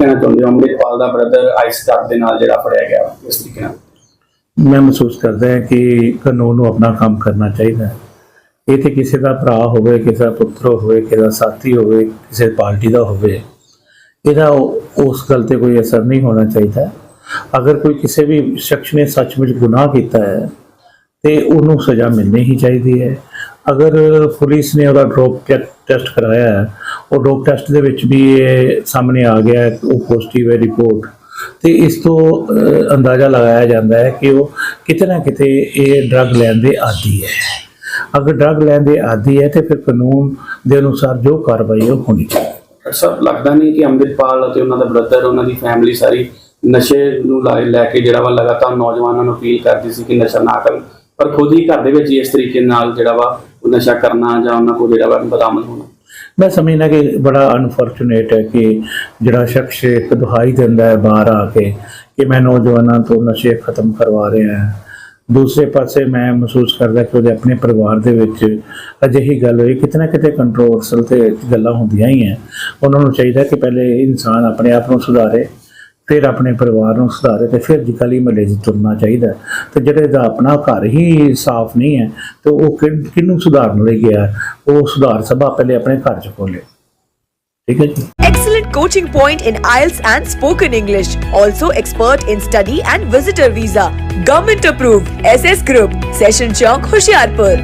ਕਹਿਣਾ ਚਾਹੁੰਦੇ ਹੋ? ਅੰਮ੍ਰਿਤਪਾਲ ਦਾ ਬ੍ਰਦਰ ਆਈਸ ਕਾਰਡ ਦੇ ਨਾਲ ਜਿਹੜਾ ਫੜਿਆ ਗਿਆ, ਇਸ ਤਰੀਕੇ ਨਾਲ। ਮੈਂ ਮਹਿਸੂਸ ਕਰਦਾ ਹਾਂ ਕਿ ਕਾਨੂੰਨ ਨੂੰ ਆਪਣਾ ਕੰਮ ਕਰਨਾ ਚਾਹੀਦਾ ਹੈ। ਇਹ ਤੇ ਕਿਸੇ ਦਾ ਭਰਾ ਹੋਵੇ, ਕਿਸੇ ਦਾ ਪੁੱਤਰ ਹੋਵੇ, ਕਿਸੇ ਦਾ ਸਾਥੀ ਹੋਵੇ, ਕਿਸੇ ਪਾਰਟੀ ਦਾ ਹੋਵੇ, ਇਹਦਾ ਉਸ ਗੱਲ ਤੇ ਕੋਈ ਅਸਰ ਨਹੀਂ ਹੋਣਾ ਚਾਹੀਦਾ। ਅਗਰ ਕੋਈ ਕਿਸੇ ਵੀ ਸ਼ਖਸ ਨੇ ਸੱਚਮੁੱਚ ਗੁਨਾਹ ਕੀਤਾ ਹੈ, ਤੇ ਉਹਨੂੰ ਸਜ਼ਾ ਮਿਲਣੀ ਹੀ ਚਾਹੀਦੀ ਹੈ। ਅਗਰ ਪੁਲਿਸ ਨੇ ਉਹਦਾ ਡੋਪ ਟੈਸਟ ਕਰਾਇਆ ਹੈ ਉਹ ਡੋਪ ਟੈਸਟ ਦੇ ਵਿੱਚ ਵੀ ਇਹ ਸਾਹਮਣੇ ਆ ਗਿਆ ਉਹ ਪੋਜ਼ਿਟਿਵ ਹੈ ਰਿਪੋਰਟ ਤੇ ਇਸ ਤੋਂ ਅੰਦਾਜ਼ਾ ਲਗਾਇਆ ਜਾਂਦਾ ਹੈ ਕਿ ਉਹ ਕਿਤੇ ਨਾ ਕਿਤੇ ਇਹ ਡਰੱਗ ਲੈਣ ਦੇ ਆਦੀ ਹੈ। ਅਗਰ ਡਰੱਗ ਲੈਣ ਦੇ ਆਦੀ ਹੈ ਤੇ ਫਿਰ ਕਾਨੂੰਨ ਦੇ ਅਨੁਸਾਰ ਜੋ ਕਾਰਵਾਈ ਉਹ ਹੋਣੀ ਚਾਹੀਦੀ ਹੈ। ਲੱਗਦਾ ਨਹੀਂ ਕਿ ਅੰਮ੍ਰਿਤਪਾਲ ਅਤੇ ਉਹਨਾਂ ਦਾ ਬ੍ਰਦਰ ਉਹਨਾਂ ਦੀ ਫੈਮਿਲੀ ਸਾਰੀ ਨਸ਼ੇ ਨੂੰ ਲੈ ਲੈ ਕੇ ਜਿਹੜਾ ਵਾ ਲਗਾਤਾਰ ਨੌਜਵਾਨਾਂ ਨੂੰ ਅਪੀਲ ਕਰਦੀ ਸੀ ਕਿ ਨਸ਼ਾ ਨਾ ਕਰਨ। ਪਰ ਖੁਦ ਹੀ ਘਰ ਦੇ ਵਿੱਚ ਇਸ ਤਰੀਕੇ ਨਾਲ ਜਿਹੜਾ ਵਾ ਉਹ ਨਸ਼ਾ ਕਰਨਾ ਜਾਂ ਉਹਨਾਂ ਕੋਲ ਜਿਹੜਾ ਵਾ ਬਦਾਮਲ ਹੋਣਾ ਮੈਂ ਸਮਝਦਾ ਕਿ ਬੜਾ ਅਨਫੋਰਚੂਨੇਟ ਹੈ ਕਿ ਜਿਹੜਾ ਸ਼ਖਸ ਇੱਕ ਦੁਹਾਈ ਦਿੰਦਾ ਹੈ ਬਾਹਰ ਆ ਕੇ ਕਿ ਮੈਂ ਨੌਜਵਾਨਾਂ ਤੋਂ ਨਸ਼ੇ ਖਤਮ ਕਰਵਾ ਰਿਹਾ ਹਾਂ। ਦੂਸਰੇ ਪਾਸੇ ਮੈਂ ਮਹਿਸੂਸ ਕਰਦਾ ਕਿ ਉਹਦੇ ਆਪਣੇ ਪਰਿਵਾਰ ਦੇ ਵਿੱਚ ਅਜਿਹੀ ਗੱਲ ਹੋਈ, ਕਿਤੇ ਨਾ ਕਿਤੇ ਕੰਟਰੋਵਰਸਲ ਤੇ ਗੱਲਾਂ ਹੁੰਦੀਆਂ ਹੀ ਹੈ। ਉਹਨਾਂ ਨੂੰ ਚਾਹੀਦਾ ਕਿ ਪਹਿਲੇ ਇਨਸਾਨ ਆਪਣੇ ਆਪ ਨੂੰ ਸੁਧਾਰੇ। ਫਿਰ ਆਪਣੇ ਪਰਿਵਾਰ ਨੂੰ ਸੁਧਾਰੇ ਤੇ ਫਿਰ ਗਲੀ ਮਹੱਲੇ 'ਚ ਤੁਰਨਾ ਚਾਹੀਦਾ ਤੇ ਜਿਹੜੇ ਦਾ ਆਪਣਾ ਘਰ ਹੀ ਸਾਫ਼ ਨਹੀਂ ਹੈ ਤੇ ਉਹ ਕਿੰਨੂੰ ਸੁਧਾਰਨ ਲਈ ਗਿਆ ਉਹ ਸੁਧਾਰ ਸਭਾ ਪਹਿਲੇ ਆਪਣੇ ਘਰ 'ਚ ਖੋਲੇ ਠੀਕ ਹੈ ਜੀ excellent coaching point in IELTS and spoken English also expert in study and visitor visa government approved SS group session Chowk Hoshiarpur